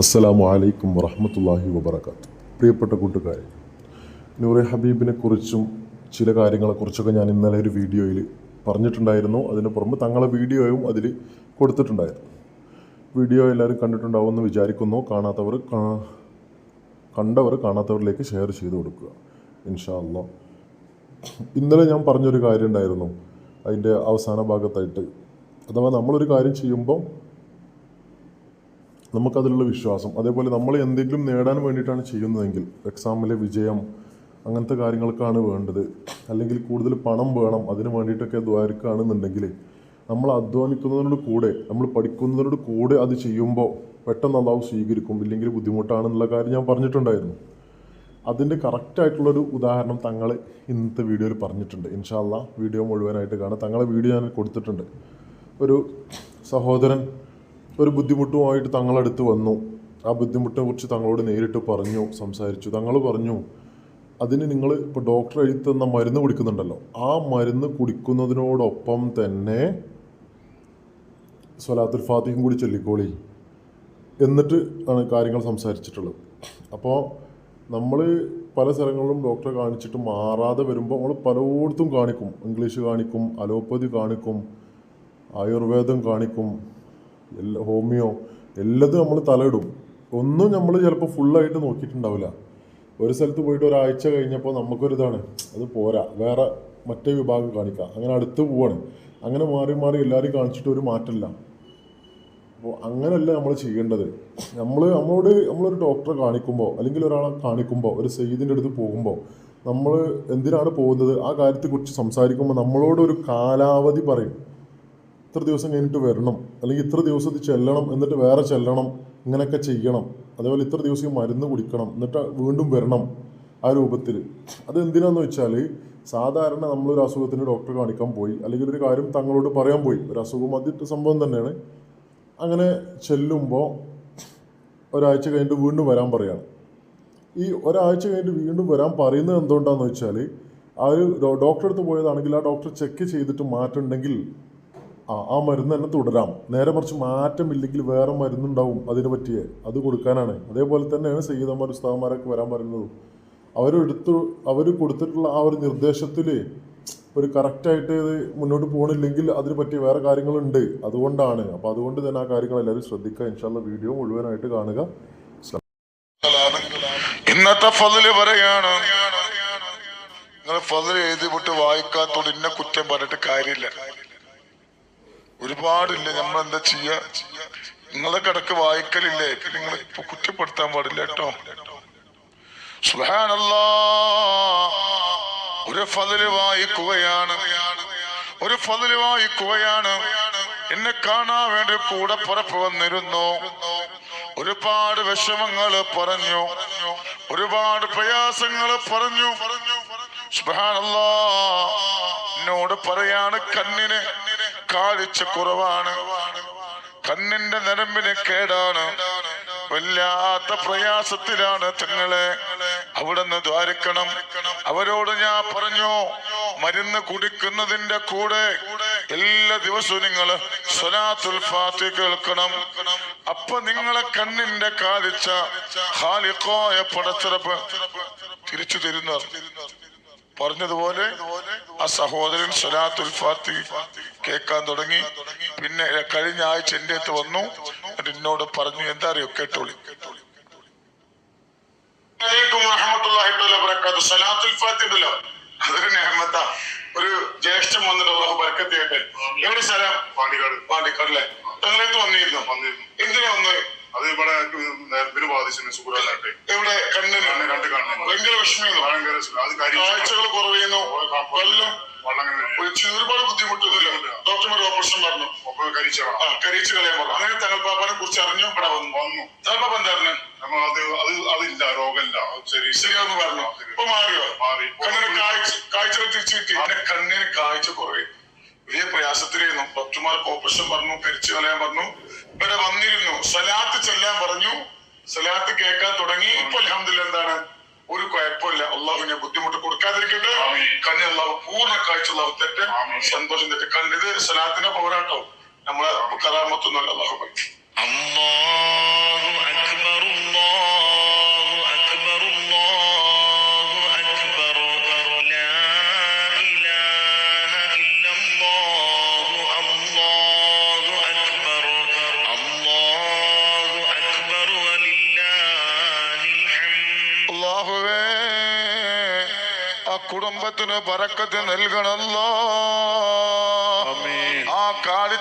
അസ്സലാമു അലൈക്കും വറഹമത്തല്ലാഹി വബർക്കാത്ത് പ്രിയപ്പെട്ട കൂട്ടുകാരെ നൂറെ ഹബീബിനെ കുറിച്ചും ചില കാര്യങ്ങളെക്കുറിച്ചൊക്കെ ഞാൻ ഇന്നലെ ഒരു വീഡിയോയിൽ പറഞ്ഞിട്ടുണ്ടായിരുന്നു. അതിന് പുറമെ തങ്ങളെ വീഡിയോയും അതിൽ കൊടുത്തിട്ടുണ്ടായിരുന്നു. വീഡിയോ എല്ലാവരും കണ്ടിട്ടുണ്ടാവുമെന്ന് വിചാരിക്കുന്നു. കാണാത്തവർ കണ്ടവർ കാണാത്തവരിലേക്ക് ഷെയർ ചെയ്ത് കൊടുക്കുക. ഇൻഷാ അള്ളാ ഇന്നലെ ഞാൻ പറഞ്ഞൊരു കാര്യം ഉണ്ടായിരുന്നു. അതിന്റെ അവസാന ഭാഗത്തായിട്ട്. അഥവാ നമ്മളൊരു കാര്യം ചെയ്യുമ്പോൾ നമുക്കതിലുള്ള വിശ്വാസം. അതേപോലെ നമ്മൾ എന്തെങ്കിലും നേടാൻ വേണ്ടിയിട്ടാണ് ചെയ്യുന്നതെങ്കിൽ എക്സാമിലെ വിജയം അങ്ങനത്തെ കാര്യങ്ങൾക്കാണ് വേണ്ടത്. അല്ലെങ്കിൽ കൂടുതൽ പണം വേണം അതിന് വേണ്ടിയിട്ടൊക്കെ ദ്വാരക്കുകയാണെന്നുണ്ടെങ്കിൽ നമ്മൾ അധ്വാനിക്കുന്നതിനോട് കൂടെ നമ്മൾ പഠിക്കുന്നതിനോട് കൂടെ അത് ചെയ്യുമ്പോൾ പെട്ടെന്ന് അള്ളാഹു സ്വീകരിക്കും. ഇല്ലെങ്കിൽ ബുദ്ധിമുട്ടാണെന്നുള്ള കാര്യം ഞാൻ പറഞ്ഞിട്ടുണ്ടായിരുന്നു. അതിന്റെ കറക്റ്റായിട്ടുള്ളൊരു ഉദാഹരണം തങ്ങൾ ഇന്നത്തെ വീഡിയോയിൽ പറഞ്ഞിട്ടുണ്ട്. ഇൻഷാല്ല വീഡിയോ മുഴുവനായിട്ട് കാണാം. തങ്ങളെ വീഡിയോ ഞാൻ കൊടുത്തിട്ടുണ്ട്. ഒരു സഹോദരൻ ഒരു ബുദ്ധിമുട്ടുമായിട്ട് തങ്ങളടുത്ത് വന്നു. ആ ബുദ്ധിമുട്ടിനെ കുറിച്ച് തങ്ങളോട് നേരിട്ട് പറഞ്ഞു സംസാരിച്ചു. തങ്ങൾ പറഞ്ഞു അതിന് നിങ്ങൾ ഇപ്പോൾ ഡോക്ടർ എഴുതി തന്ന മരുന്ന് കുടിക്കുന്നുണ്ടല്ലോ. ആ മരുന്ന് കുടിക്കുന്നതിനോടൊപ്പം തന്നെ സ്വലാത്തുൽ ഫാത്തിഹും കൂടി ചൊല്ലിക്കോളി എന്നിട്ട് ആണ് കാര്യങ്ങൾ സംസാരിച്ചിട്ടുള്ളത്. അപ്പോൾ നമ്മൾ പല സ്ഥലങ്ങളിലും ഡോക്ടറെ കാണിച്ചിട്ട് മാറാതെ വരുമ്പോൾ നമ്മൾ പലയിടത്തും കാണിക്കും. ഇംഗ്ലീഷ് കാണിക്കും അലോപ്പതി കാണിക്കും ആയുർവേദം കാണിക്കും. എല്ലാ ഹോമിയോ എല്ലാതും നമ്മൾ തലയിടും. ഒന്നും നമ്മൾ ചിലപ്പോൾ ഫുള്ളായിട്ട് നോക്കിയിട്ടുണ്ടാവില്ല. ഒരു സ്ഥലത്ത് പോയിട്ട് ഒരാഴ്ച കഴിഞ്ഞപ്പോൾ നമുക്കൊരിതാണ് അത് പോരാ. വേറെ മറ്റേ വിഭാഗം കാണിക്കാം. അങ്ങനെ അടുത്ത് പോവാണ്. അങ്ങനെ മാറി മാറി എല്ലാവരും കാണിച്ചിട്ട് ഒരു മാറ്റമില്ല അപ്പോൾ അങ്ങനെയല്ല നമ്മൾ ചെയ്യേണ്ടത്. നമ്മൾ നമ്മളോട് നമ്മളൊരു ഡോക്ടറെ കാണിക്കുമ്പോൾ അല്ലെങ്കിൽ ഒരാളെ കാണിക്കുമ്പോൾ ഒരു സെയ്ദിന്റെ അടുത്ത് പോകുമ്പോൾ നമ്മൾ എന്തിനാണ് പോകുന്നത്? ആ കാര്യത്തെക്കുറിച്ച് സംസാരിക്കുമ്പോൾ നമ്മളോട് ഒരു കാലാവധി പറയും. ഇത്ര ദിവസം കഴിഞ്ഞിട്ട് വരണം അല്ലെങ്കിൽ ഇത്ര ദിവസം ഇത് ചെല്ലണം എന്നിട്ട് വേറെ ചെല്ലണം ഇങ്ങനെയൊക്കെ ചെയ്യണം. അതേപോലെ ഇത്ര ദിവസം മരുന്ന് കുടിക്കണം എന്നിട്ട് വീണ്ടും വരണം ആ രൂപത്തിൽ അത് എന്തിനാന്ന് വെച്ചാൽ സാധാരണ നമ്മളൊരു അസുഖത്തിന് ഡോക്ടറെ കാണിക്കാൻ പോയി അല്ലെങ്കിൽ ഒരു കാര്യം തങ്ങളോട് പറയാൻ പോയി. ഒരു അസുഖം അതിട്ട് സംഭവം തന്നെയാണ്. അങ്ങനെ ചെല്ലുമ്പോൾ ഒരാഴ്ച കഴിഞ്ഞിട്ട് വീണ്ടും വരാൻ പറയാണ്. ഈ ഒരാഴ്ച കഴിഞ്ഞിട്ട് വീണ്ടും വരാൻ പറയുന്നത് എന്തുകൊണ്ടാണെന്ന് വെച്ചാൽ ആ ഒരു ഡോക്ടറെ അടുത്ത് പോയതാണെങ്കിൽ ആ ഡോക്ടർ ചെക്ക് ചെയ്തിട്ട് മാറ്റമുണ്ടെങ്കിൽ ആ ആ മരുന്ന് തന്നെ തുടരാം. നേരെ മറിച്ച് മാറ്റമില്ലെങ്കിൽ വേറെ മരുന്നുണ്ടാവും അതിന് പറ്റിയ. അത് കൊടുക്കാനാണ്. അതേപോലെ തന്നെയാണ് സയ്യിദന്മാർ ഉസ്താദന്മാരൊക്കെ വരാൻ പറയുന്നത്. അവരെടുത്ത് അവർ കൊടുത്തിട്ടുള്ള ആ ഒരു നിർദ്ദേശത്തിൽ ഒരു കറക്റ്റായിട്ട് ഇത് മുന്നോട്ട് പോകണില്ലെങ്കിൽ അതിന് പറ്റിയ വേറെ കാര്യങ്ങളുണ്ട്. അതുകൊണ്ടാണ്. അപ്പോൾ അതുകൊണ്ട് തന്നെ ആ കാര്യങ്ങൾ എല്ലാവരും ശ്രദ്ധിക്കുക. ഇൻഷാല്ല വീഡിയോ മുഴുവനായിട്ട് കാണുക. ഇന്നത്തെ ഫതിൽ പറയാണ്. നിങ്ങൾ ഫതിൽ എഴുതി വിട്ട് വായിക്കാത്തോട് ഇന്ന കുറ്റം പറഞ്ഞിട്ട് കാര്യമില്ല. ഒരുപാടില്ല. നമ്മൾ എന്താ ചെയ്യ? നിങ്ങളെ കിടക്ക് വായിക്കലില്ലേ? നിങ്ങൾ ഇപ്പൊ കുറ്റപ്പെടുത്താൻ പാടില്ല കേട്ടോ. ഒരു ഫതിൽ വായിക്കുകയാണ്. ഒരു ഫതിൽ വായിക്കുകയാണ്. എന്നെ കാണാൻ വേണ്ടി കൂടെ പുറപ്പ് വന്നിരുന്നു. ഒരുപാട് വിഷമങ്ങൾ പറഞ്ഞു. ഒരുപാട് പ്രയാസങ്ങൾ പറഞ്ഞു. സുബ്ഹാനല്ലാ. എന്നോട് പറയാണ് കണ്ണിന് കാഴ്ച കുറവാണ്. കണ്ണിന്റെ നരമ്പിന് കേടാണ്. വല്ലാത്ത പ്രയാസത്തിലാണ് തങ്ങളെ അവിടുന്ന് ദ്വാരിക്കണം. അവരോട് ഞാൻ പറഞ്ഞു മരുന്ന് കുടിക്കുന്നതിന്റെ കൂടെ എല്ലാ ദിവസവും നിങ്ങൾ സ്വലാത്തുൽ ഫാത്തി കേൾക്കണം. അപ്പൊ നിങ്ങളെ കണ്ണിന്റെ കാഴ്ച ഹാലിക്കോയ പടച്ചിറപ്പ് തിരിച്ചു തരുന്ന. പറഞ്ഞതുപോലെ ആ സഹോദരൻ സലാത്തുൽ ഫാത്തി കേൾക്കാൻ തുടങ്ങി. പിന്നെ കഴിഞ്ഞ ആഴ്ച എന്റെ അടുത്ത് വന്നു. എന്നിട്ട് എന്നോട് പറഞ്ഞു എന്താ അറിയോ? കേട്ടോളി. അതൊരു നെഹ്മത്ത ഒരു ജ്യേഷ്ഠം വന്നിട്ട് അള്ളാഹു എവിടെ സ്ഥലം പാണ്ടിക്കാട്. പാണ്ടിക്കാട് അല്ലേ? തങ്ങളേക്ക് വന്നിരുന്നു. വന്നിരുന്നു. എന്തിനാ വന്നത്? അത് ഇവിടെ നെർവിന് ബാധിച്ചു സുഖമില്ലാട്ടെ എവിടെ? കണ്ണിന്? കണ്ണ് രണ്ട് കണ്ണിന് ഭയങ്കര വിഷമം ഭയങ്കര അത് കാഴ്ചകൾ കുറയുന്നു. കൊല്ലം ഒരുപാട് ബുദ്ധിമുട്ടൊന്നുമില്ല. ഡോക്ടർമാർ ഓപ്പറേഷൻ പറഞ്ഞു കരിച്ചു കരീച്ച് കളയാൻ പറഞ്ഞു. അങ്ങനെ തങ്ങൾ പാപ്പാനെ കുറിച്ച് അറിഞ്ഞു? ഇവിടെ വന്നു. വന്നു. തങ്ങൾ പാപ്പ എന്തായിരുന്നു? അത് അത് അതില്ല രോഗമില്ല. ശരി ശരിയാന്ന് പറഞ്ഞു. ഇപ്പൊ മാറിയോ? മാറി. കണ്ണിന് കാഴ്ച കാഴ്ച തിരിച്ചു കിട്ടി. എന്റെ കണ്ണിന് കാഴ്ച കുറയും. വലിയ പ്രയാസത്തിലായിരുന്നു. ഡോക്ടർമാർക്ക് ഓപ്പറേഷൻ പറഞ്ഞു കരിച്ചു കളയാൻ പറഞ്ഞു. ഇവിടെ വന്നിരുന്നു. സലാത്ത് ചെല്ലാൻ പറഞ്ഞു. സലാത്ത് കേൾക്കാൻ തുടങ്ങി. ഇപ്പൊ അലഹമില്ല എന്താണ്? ഒരു കുഴപ്പമില്ല. അള്ളാഹുവിനെ ബുദ്ധിമുട്ട് കൊടുക്കാതിരിക്കട്ടെ. കണ്ണിന് അള്ളാഹു പൂർണ കാഴ്ച അള്ളാഹു തെറ്റ്. സന്തോഷം തെറ്റ് കണ്ടിത് സലാത്തിന്റെ പോരാട്ടം നമ്മളെ കറാമത്തൊന്നുമല്ല അള്ളാഹു പറയും അള്ളാഹുവേ ആ കുടുംബത്തിന് പറക്കത്ത് നൽകണല്ലോ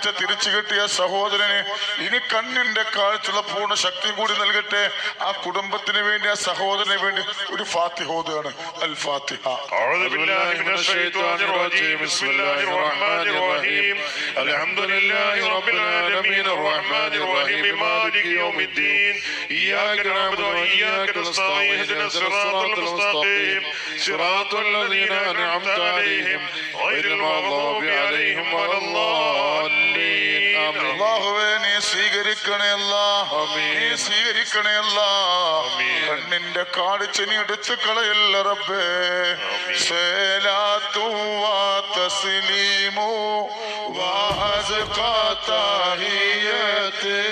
കാഴ്ച തിരിച്ചു കിട്ടിയ സഹോദരന് ഇനി കണ്ണിന്റെ കാഴ്ചയുള്ള പൂർണ്ണ ശക്തി കൂടി നൽകട്ടെ ആ കുടുംബത്തിന് വേണ്ടി ആ സഹോദരന് വേണ്ടി ഒരു ഫാത്തിഹോദാണ് അൽ ഫാത്തിഹ أعوذ بالله من الشيطان الرجيم بسم الله الرحمن الرحيم الحمد لله رب العالمين الرحمن الرحيم مالك يوم الدين إياك نعبد وإياك نستعين اهدنا الصراط المستقيم صراط الذين أنعمت عليهم غير المغضوب عليهم ولا الضالين آمين അള്ളാഹുവേ നീ സ്വീകരിക്കണേ അല്ല നീ സ്വീകരിക്കണേ അല്ല കണ്ണിന്റെ കാഴ്ച നീ എടുത്തു കളയല്ല റബ്ബേ സലാത്തു വാ തസ്ലീമു وأزكى تحياتي